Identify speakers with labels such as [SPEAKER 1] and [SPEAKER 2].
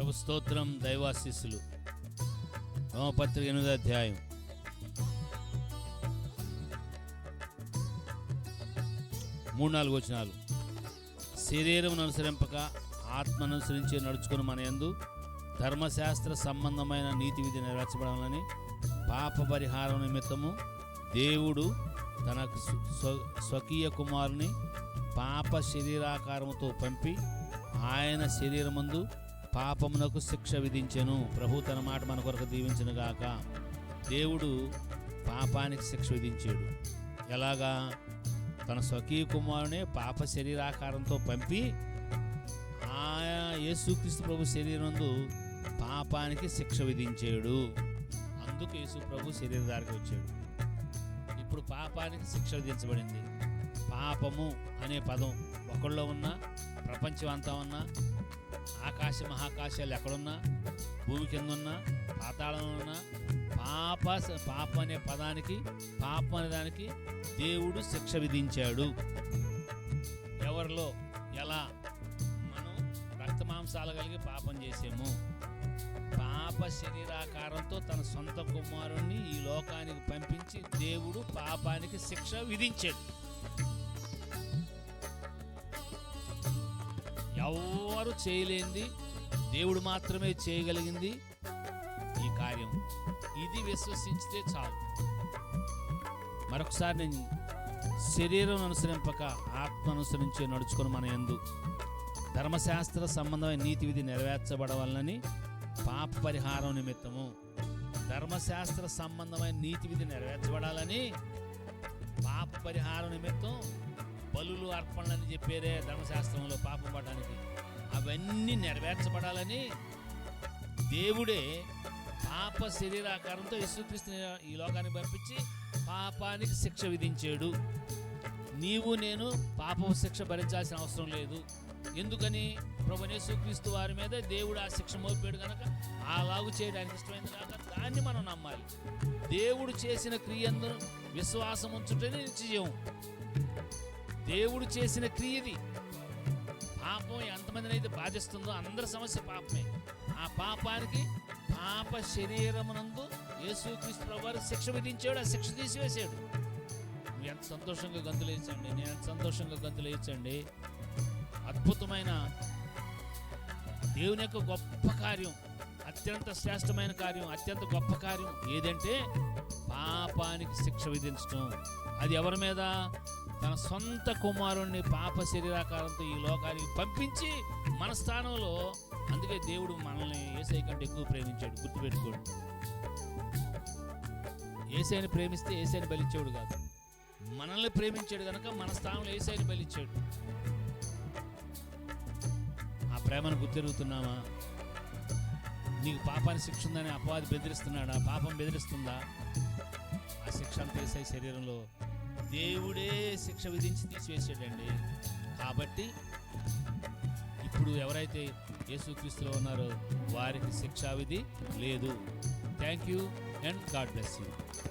[SPEAKER 1] ప్రభు స్తోత్రం దైవాశీస్సులు. రోమపత్రిక ఎనిమిది అధ్యాయం. మూడు నాలుగు వచనాలు. శరీరం అనుసరింపక ఆత్మను అనుసరించి నడుచుకుని మన ఎందు ధర్మశాస్త్ర సంబంధమైన నీతి విధి నెరవేర్చబడాలని పాప పరిహారం నిమిత్తము దేవుడు తన స్వ- స్వకీయ కుమారుని పాప శరీరాకారముతో పంపి ఆయన శరీరమందు పాపమునకు శిక్ష విధించెను. ప్రభు తన మాట మన కొరకు దీవించను గాక. దేవుడు పాపానికి శిక్ష విధించాడు. ఎలాగా? తన స్వకీయ కుమారునే పాప శరీరాకారంతో పంపి ఆయా యేసుక్రీస్తు ప్రభు శరీరందు పాపానికి శిక్ష విధించాడు. అందుకు యేసు ప్రభు శరీరధారికి వచ్చాడు. ఇప్పుడు పాపానికి శిక్ష విధించబడింది. పాపము అనే పదం ఒకళ్ళలో ఉన్న ప్రపంచం అంతా ఉన్నా ఆకాశ మహాకాశాలు ఎక్కడున్నా భూమి కింద ఉన్నా పాతాళంలో ఉన్నా పాప పాప అనే పదానికి పాపం అనే దానికి దేవుడు శిక్ష విధించాడు. ఎవరిలో ఎలా మనం రక్తమాంసాలు కలిగి పాపం చేసాము? పాప శరీరాకారంతో తన సొంత కుమారుణ్ణి ఈ లోకానికి పంపించి దేవుడు పాపానికి శిక్ష విధించాడు. ఎవ్వరు చేయలేంది. దేవుడు మాత్రమే చేయగలిగింది ఈ కార్యం. ఇది విశ్వసించితే చాలు. మరొకసారి నేను శరీరం అనుసరింపక ఆత్మ అనుసరించి నడుచుకొని మన ఎందు ధర్మశాస్త్ర సంబంధమైన నీతి విధి నెరవేర్చబడవలనని పాప పరిహారం నిమిత్తము ధర్మశాస్త్ర సంబంధమైన నీతి విధి నెరవేర్చబడాలని పాప పరిహారం నిమిత్తం బలులు అర్పణలని చెప్పారే ధర్మశాస్త్రంలో పాపం పడడానికి. అవన్నీ నెరవేర్చబడాలని దేవుడే పాప శరీరాకారంతో యేసుక్రీస్తుని ఈ లోకానికి పంపించి పాపానికి శిక్ష విధించాడు. నీవు నేను పాప శిక్ష భరించాల్సిన అవసరం లేదు. ఎందుకని? ప్రభు వారి మీద దేవుడు ఆ శిక్ష మోపాడు కనుక అలాగు చేయడానికి ఇష్టమైంది కాక దాన్ని మనం నమ్మాలి. దేవుడు చేసిన క్రియందు విశ్వాసం ఉంచుటనే నిశ్చయం దేవుడు చేసిన క్రియది పాపం ఎంతమందిని అయితే బాధిస్తుందో అందరి సమస్య పాపమే. ఆ పాపానికి పాప శరీరమునందు యేసుక్రీస్తు ప్రభు శిక్ష విధించాడు ఆ శిక్ష తీసివేసాడు నువ్వు ఎంత సంతోషంగా గంతులు వేయించండి నేను ఎంత సంతోషంగా గంతులు వేయించండి అద్భుతమైన దేవుని యొక్క గొప్ప కార్యం అత్యంత శ్రేష్టమైన కార్యం అత్యంత గొప్ప కార్యం ఏదంటే పాపానికి శిక్ష విధించడం. అది ఎవరి మీద? తన సొంత కుమారుణ్ణి పాప శరీరాకారంతో ఈ లోకానికి పంపించి మన స్థానంలో అందుకే దేవుడు మనల్ని ఏసై కంటే ఎక్కువ ప్రేమించాడు గుర్తుపెట్టుకోడు. ఏసైని ప్రేమిస్తే ఏసైని బలిచ్చాడు కాదు. మనల్ని ప్రేమించాడు కనుక మన స్థానంలో ఏసైని బలిచ్చాడు. ఆ ప్రేమను గుర్తెరుగుతున్నామా నీకు పాపాన్ని శిక్ష ఉందని అపవాది బెదిరిస్తున్నాడా? పాపం బెదిరిస్తుందా? ఆ శిక్ష అంతా ఏసై శరీరంలో దేవుడే శిక్ష విధించి తీసివేసాడండి కాబట్టి ఇప్పుడు ఎవరైతే యేసుక్రీస్తులో ఉన్నారో వారికి శిక్షా విధి లేదు. Thank you and God bless you